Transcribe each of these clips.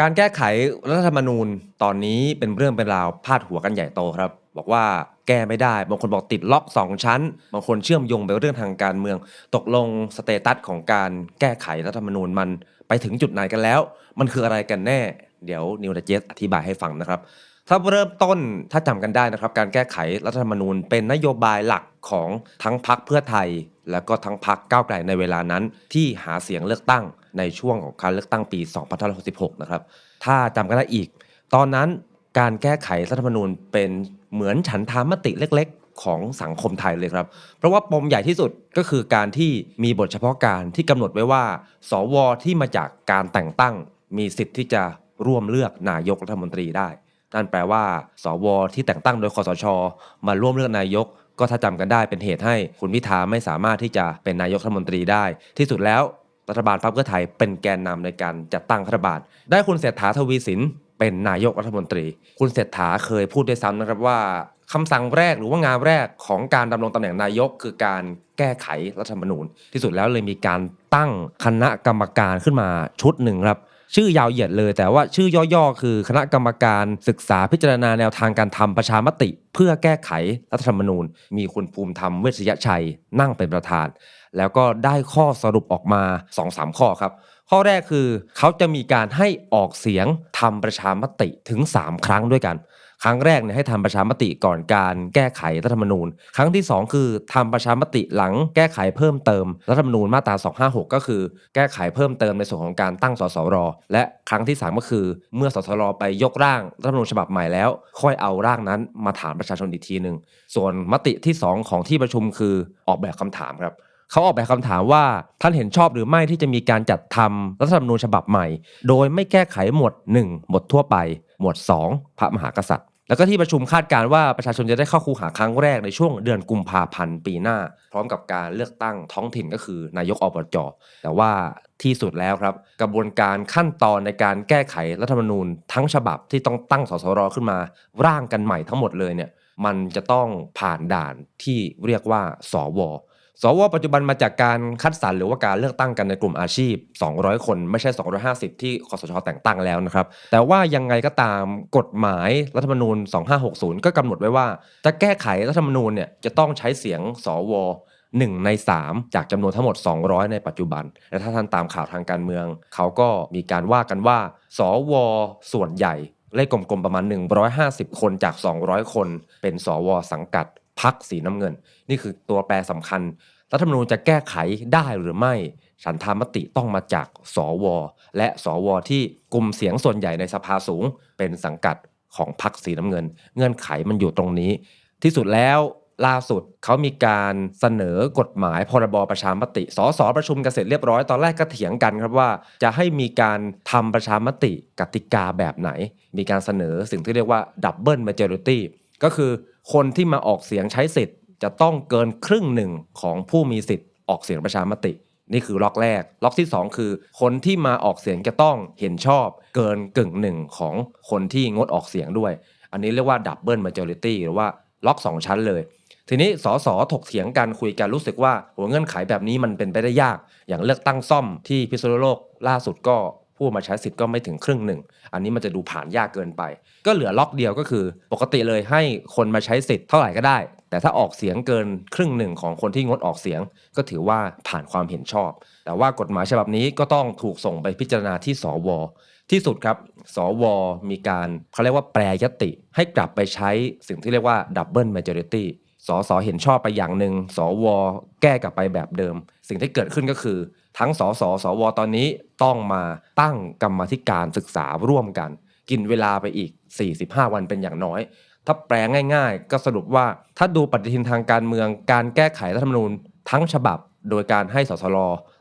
การแก้ไขรัฐธรรมนูญตอนนี้เป็นเรื่องเป็นราวพาดหัวกันใหญ่โตครับ บอกว่าแก้ไม่ได้บางคนบอกติดล็อก 2 ชั้น บางคนเชื่อมโยงไปเรื่องทางการเมือง ตกลงสเตตัสของการแก้ไขรัฐธรรมนูญมันไปถึงจุดไหนกันแล้ว มันคืออะไรกันแน่ เดี๋ยวนิวเดเจสอธิบายให้ฟังนะครับถ้าเริ่มต้นถ้าจำกันได้นะครับ การแก้ไขรัฐธรรมนูญ เป็นนโยบายหลักของทั้งพักเพื่อไทย แล้วก็ทั้งพักก้าวไกลในเวลานั้น ที่หาเสียงเลือกตั้ง ในช่วงของการเลือกตั้งปี 2566 นะครับ ถ้าจำกันได้อีก ตอนนั้นการแก้ไขรัฐธรรมนูญเป็นเหมือนฉันทามติเล็กๆ ของสังคมไทยเลยครับ เพราะว่าปมใหญ่ที่สุดก็คือการที่มีบทเฉพาะการที่กำหนดไว้ว่า สวที่มาจากการแต่งตั้ง มีสิทธิ์ที่จะร่วมเลือกนายกรัฐมนตรีได้ นั่นแปลว่า สวที่แต่งตั้งโดยคอสช มาร่วมเลือกนายกก็ถ้าจำกันได้เป็นเหตุให้คุณพิธาไม่สามารถที่จะเป็นนายกรัฐมนตรีได้ ที่สุดแล้ว รัฐบาลพรรคเพื่อไทยเป็นแกนนำในการจัดตั้งรัฐบาล ได้คุณเศรษฐาทวีสินเป็นนายกรัฐมนตรี คุณเศรษฐาเคยพูดด้วยซ้ำนะครับว่าคำสั่งแรกหรือว่างานแรกของการดำรงตำแหน่งนายก คือการแก้ไขรัฐธรรมนูญ ที่สุดแล้วเลยมีการตั้งคณะกรรมการขึ้นมาชุดหนึ่งครับ ชื่อยาวเหยียดเลย แต่ว่าชื่อย่อๆ คือคณะกรรมการศึกษาพิจารณาแนวทางการทำประชามติ เพื่อแก้ไขรัฐธรรมนูญ มีคุณภูมิธรรมเวชยชัยนั่งเป็นประธาน แล้วก็ได้ข้อสรุปออกมา 2-3 ข้อครับ ข้อแรกคือเขาจะมีการให้ออกเสียงทำประชามติถึง 3 ครั้งด้วยกัน ครั้งแรกเนี่ยให้ทำประชามติก่อนการแก้ไขรัฐธรรมนูญ ครั้งที่ 2 คือทำประชามติหลังแก้ไขเพิ่มเติมรัฐธรรมนูญมาตรา 256 ก็คือ แก้ไขเพิ่มเติมในส่วนของการตั้งสสร และครั้งที่ 3 ก็คือ เมื่อสสรไปยกร่างรัฐธรรมนูญฉบับใหม่แล้ว ค่อยเอาร่างนั้นมาถามประชาชนอีกทีหนึ่งส่วนมติที่ 2 ของที่ประชุมคือออกแบบคำถามครับเขาออกแบบคำถามว่าท่านเห็นชอบหรือไม่ที่จะมีการจัดทำรัฐธรรมนูญฉบับใหม่ โดยไม่แก้ไขหมวด 1 หมวดทั่วไป หมวด 2 พระมหากษัตริย์ แล้วก็ที่ประชุมคาดการณ์ว่าประชาชนจะได้เข้าคูหาครั้งแรกในช่วงเดือนกุมภาพันธ์ปีหน้า พร้อมกับการเลือกตั้งท้องถิ่นก็คือนายกอบจแต่ว่าที่สุดแล้วครับ กระบวนการขั้นตอนในการแก้ไขรัฐธรรมนูญ ทั้งฉบับที่ต้องตั้งสสรขึ้นมา ร่างกันใหม่ทั้งหมดเลยเนี่ยมันจะต้องผ่านด่านที่เรียกว่าสว สวปัจจุบันมาจากการคัดสรรหรือว่าการเลือกตั้งกันในกลุ่มอาชีพ 200 คนไม่ใช่ 250 ที่คอสชแต่งตั้งแล้วนะครับ แต่ว่ายังไงก็ตามกฎหมายรัฐธรรมนูญ 2560 ก็กำหนดไว้ว่า จะแก้ไขรัฐธรรมนูญเนี่ยจะต้องใช้เสียงสว1ใน 3 จากจำนวนทั้งหมด 200 ในปัจจุบัน และถ้าท่านตามข่าวทางการเมือง เขาก็มีการว่ากันว่า สว ส่วนใหญ่เลขกลมๆประมาณ 150 คนจาก 200 คน เป็นสวสังกัด พักสีน้ำเงิน นี่คือตัวแปรสำคัญ รัฐธรรมนูญจะแก้ไขได้หรือไม่ ฉันทามติต้องมาจากสวและสวที่กลุ่มเสียงส่วนใหญ่ในสภาสูง เป็นสังกัดของพรรคสีน้ำเงิน เงื่อนไขมันอยู่ตรงนี้ ที่สุดแล้วล่าสุดเขามีการเสนอกฎหมายพรบประชามติ สสประชุมกันเสร็จเรียบร้อย ตอนแรกก็เถียงกันครับว่า จะให้มีการทำประชามติกติกาแบบไหน มีการเสนอสิ่งที่เรียกว่าดับเบิล a จ o r i t y ก็คือ คนที่มาออกเสียงใช้สิทธิ์ จะต้องเกินครึ่งหนึ่งของผู้มีสิทธิ์ออกเสียงประชามติ นี่คือล็อกแรก ล็อกที่ 2 คือ คนที่มาออกเสียงจะต้องเห็นชอบ เกินกึ่งหนึ่งของคนที่งดออกเสียงด้วย อันนี้เรียกว่าดับเบิล a จ o r i t y หรือว่าล็อก 2 ชั้นเลยทีนี้สสถกเถียงกันคุยกันรู้สึกว่าหัวเงื่อนไขแบบนี้มันเป็นไปได้ยาก อย่างเลือกตั้งซ่อมที่พิษณุโลกล่าสุดก็ ผู้มาใช้สิทธิ์ก็ไม่ถึงครึ่งหนึ่ง อันนี้มันจะดูผ่านยากเกินไป ก็เหลือล็อกเดียวก็คือ ปกติเลยให้คนมาใช้สิทธิ์เท่าไหร่ก็ได้ แต่ถ้าออกเสียงเกินครึ่งหนึ่งของคนที่งดออกเสียง ก็ถือว่าผ่านความเห็นชอบ แต่ว่ากฎหมายฉบับนี้ก็ต้องถูกส่งไปพิจารณาที่สวที่สุดครับ สว มีการเขาเรียกว่าแปรยติ ให้กลับไปใช้สิ่งที่เรียกว่าดับเบิล a จ o r i t y สสเห็นชอบไปอย่างหนึ่งสวแก้กลับไปแบบเดิม สิ่งที่เกิดขึ้นก็คือ ทั้งสสสวตอนนี้ต้องมาตั้งกรรมธิการศึกษาร่วมกัน กินเวลาไปอีก 45 วันเป็นอย่างน้อย ถ้าแปลง่าย ๆ ก็สรุปว่าถ้าดูปฏิทินทางการเมืองการแก้ไขรัฐธรรมนูญทั้งฉบับ โดยการให้สสร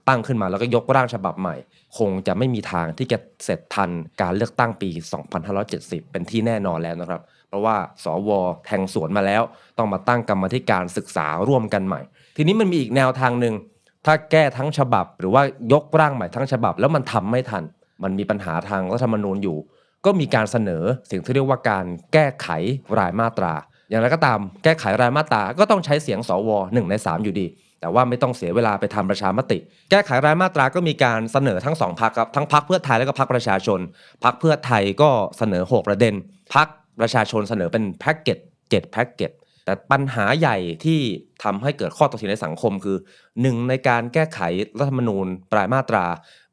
ตั้งขึ้นมาแล้วก็ยกร่างฉบับใหม่ คงจะไม่มีทางที่จะเสร็จทันการเลือกตั้งปี 2570 เป็นที่แน่นอนแล้วนะครับ เพราะว่าสวแทงสวนมาแล้ว ต้องมาตั้งกรรมธิการศึกษาร่วมกันใหม่ ทีนี้มันมีอีกแนวทางหนึ่งถ้าแก้ทั้งฉบับ หรือว่ายกร่างใหม่ทั้งฉบับ แล้วมันทำไม่ทัน มันมีปัญหาทางรัฐธรรมนูญอยู่ ก็มีการเสนอสิ่งที่เรียกว่าการแก้ไขรายมาตรา อย่างไรก็ตาม แก้ไขรายมาตราก็ต้องใช้เสียงสว1ใน3 อยู่ดี แต่ว่าไม่ต้องเสียเวลาไปทำประชามติ แก้ไขรายมาตราก็มีการเสนอทั้งสองพักครับทั้งพักเพื่อไทยและก็พักประชาชน พักเพื่อไทยก็เสนอ 6 ประเด็น พักประชาชนเสนอเป็นแพ็กเกจ7แพ็กเกจแต่ปัญหาใหญ่ที่ทำให้เกิดข้อตกเถียงในสังคมคือหนึ่งในการแก้ไขรัฐธรรมนูญปลายมาตรา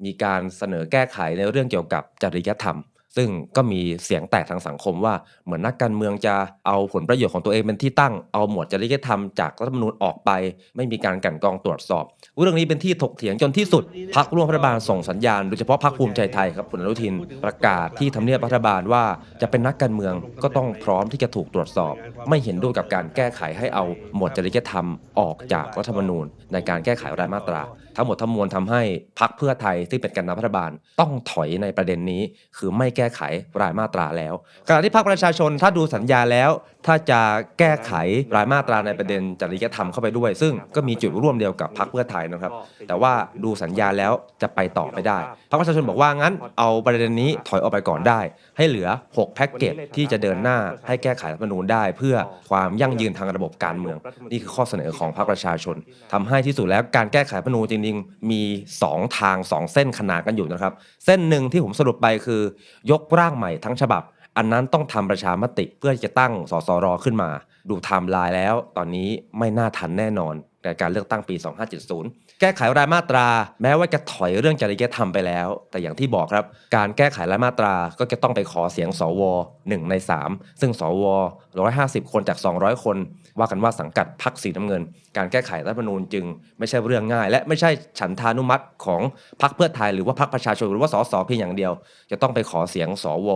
มีการเสนอแก้ไขในเรื่องเกี่ยวกับจริยธรรม ซึ่งก็มีเสียงแตกทางสังคมว่าเหมือนนักการเมืองจะเอาผลประโยชน์ของตัวเองเป็นที่ตั้ง เอาหมวดจริยธรรมจากรัฐธรรมนูญออกไป ไม่มีการกันกองตรวจสอบ เรื่องนี้เป็นที่ถกเถียงจนที่สุดพักร่วมรัฐบาลส่งสัญญาณโดยเฉพาะพักภูมิใจไทยครับคุณอนุทินประกาศที่ทำเนียบรัฐบาลว่าจะเป็นนักการเมืองก็ต้องพร้อมที่จะถูกตรวจสอบ ไม่เห็นด้วยกับการแก้ไขให้เอาหมวดจริยธรรมออกจากรัฐธรรมนูญ ในการแก้ไขรายมาตราทั้งหมดทั้งมวลทำให้พักเพื่อไทยซึ่งเป็นแกนนำรัฐบาล ต้องถอยในประเด็นนี้ คือไม่แก้ไขรายมาตราแล้วขณะที่พรรคประชาชนถ้าดูสัญญาแล้ว ถ้าจะแก้ไขรายมาตราในประเด็นจริยธรรมเข้าไปด้วย ซึ่งก็มีจุดร่วมเดียวกับพรรคเพื่อไทยนะครับ แต่ว่าดูสัญญาแล้วจะไปต่อไม่ได้พรรคประชาชนบอกว่างั้น เอาประเด็นนี้ถอยออกไปก่อนได้ ให้เหลือ 6 แพ็กเกจที่จะเดินหน้าให้แก้ไขรัฐธรรมนูญได้ เพื่อความยั่งยืนทางระบบการเมือง นี่คือข้อเสนอของพรรคประชาชนทำให้ที่สุดแล้วการแก้ไขรัฐธรรมนูญจริงๆมี 2 ทาง 2 เส้นขนานกันอยู่นะครับ เส้นหนึ่งที่ผมสรุปไปคือ ยกร่างใหม่ทั้งฉบับ อันนั้นต้องทำประชามติเพื่อจะตั้งสสรขึ้นมา ดูไทม์ไลน์แล้ว ตอนนี้ไม่น่าทันแน่นอนในการเลือกตั้งปี 2570 แก้ไขรายมาตรา แม้ว่าจะถอยเรื่องจริยธรรมไปแล้ว แต่อย่างที่บอกครับ การแก้ไขรายมาตราก็จะต้องไปขอเสียงสว1ใน 3 ซึ่งสว150 คนจาก 200 คน ว่ากันว่าสังกัดพรรคสีน้ำเงิน การแก้ไขรัฐธรรมนูญจึงไม่ใช่เรื่องง่าย และไม่ใช่ฉันทานุมัติของพรรคเพื่อไทยหรือว่าพรรคประชาชนหรือว่าสสเพียงอย่างเดียว จะต้องไปขอเสียงสว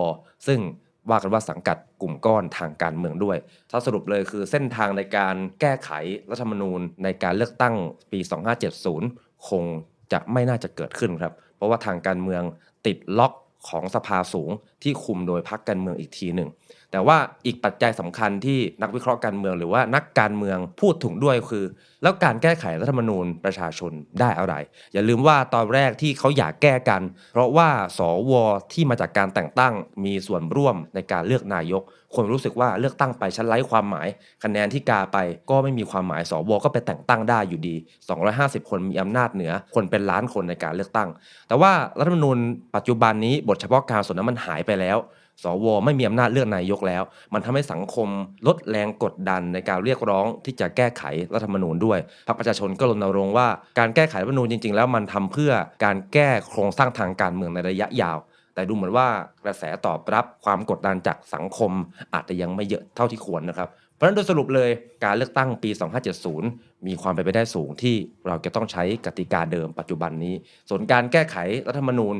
ซึ่ง ว่ากันว่าสังกัดกลุ่มก้อนทางการเมืองด้วย ถ้าสรุปเลยคือเส้นทางในการแก้ไขรัฐธรรมนูญในการเลือกตั้งปี 2570 คงจะไม่น่าจะเกิดขึ้นครับ เพราะว่าทางการเมืองติดล็อก ของสภาสูงที่คุมโดยพรรคการเมืองอีกทีหนึ่ง แต่ว่าอีกปัจจัยสำคัญที่นักวิเคราะห์การเมืองหรือว่านักการเมืองพูดถึงด้วยคือ แล้วการแก้ไขรัฐธรรมนูญประชาชนได้อะไร อย่าลืมว่าตอนแรกที่เขาอยากแก้กัน เพราะว่าสวที่มาจากการแต่งตั้งมีส่วนร่วมในการเลือกนายก คนรู้สึกว่าเลือกตั้งไปชั้นไร้ความหมาย คะแนนที่กาไปก็ไม่มีความหมายสวก็ไปแต่งตั้งได้อยู่ดี 250 คนมีอำนาจเหนือคนเป็นล้านคนในการเลือกตั้ง แต่ว่ารัฐธรรมนูญปัจจุบันนี้บทเฉพาะการส่วนนั้นมันหายไปแล้ว สวไม่มีอำนาจเลือกนายกแล้ว มันทำให้สังคมลดแรงกดดันในการเรียกร้องที่จะแก้ไขรัฐธรรมนูญด้วยพรรคประชาชนก็รณรงค์ว่าการแก้ไขรัฐธรรมนูญจริง ๆ แล้วมันทำเพื่อการแก้โครงสร้างทางการเมืองในระยะยาว แต่ดูเหมือนว่ากระแสตอบรับความกดดันจากสังคมอาจจะยังไม่เยอะเท่าที่ควรนะครับเพราะฉะนั้นโดยสรุปเลยการเลือกตั้งปี 2570 มีความเป็นไปได้สูงที่เราจะต้องใช้กติกาเดิมปัจจุบันนี้ ส่วนการแก้ไขรัฐธรรมนูญ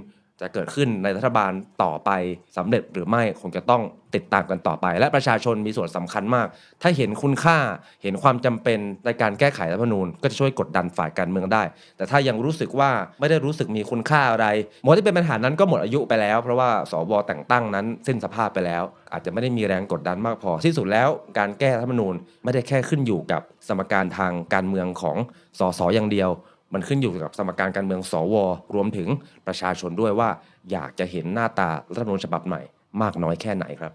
จะเกิดขึ้นในรัฐบาลต่อไปสำเร็จหรือไม่คงจะต้องติดตามกันต่อไป และประชาชนมีส่วนสำคัญมาก ถ้าเห็นคุณค่าเห็นความจำเป็นในการแก้ไขรัฐธรรมนูญก็จะช่วยกดดันฝ่ายการเมืองได้ แต่ถ้ายังรู้สึกว่าไม่ได้รู้สึกมีคุณค่าอะไรหมดที่เป็นปัญหานั้นก็หมดอายุไปแล้ว เพราะว่าสวแต่งตั้งนั้นสิ้นสภาพไปแล้ว อาจจะไม่ได้มีแรงกดดันมากพอที่สุดแล้วการแก้รัฐธรรมนูญไม่ได้แค่ขึ้นอยู่กับสมการทางการเมืองของสสอย่างเดียว มันขึ้นอยู่กับสมการการเมืองสวรวมถึงประชาชนด้วยว่า อยากจะเห็นหน้าตารัฐธรรมนูญฉบับใหม่มากน้อยแค่ไหนครับ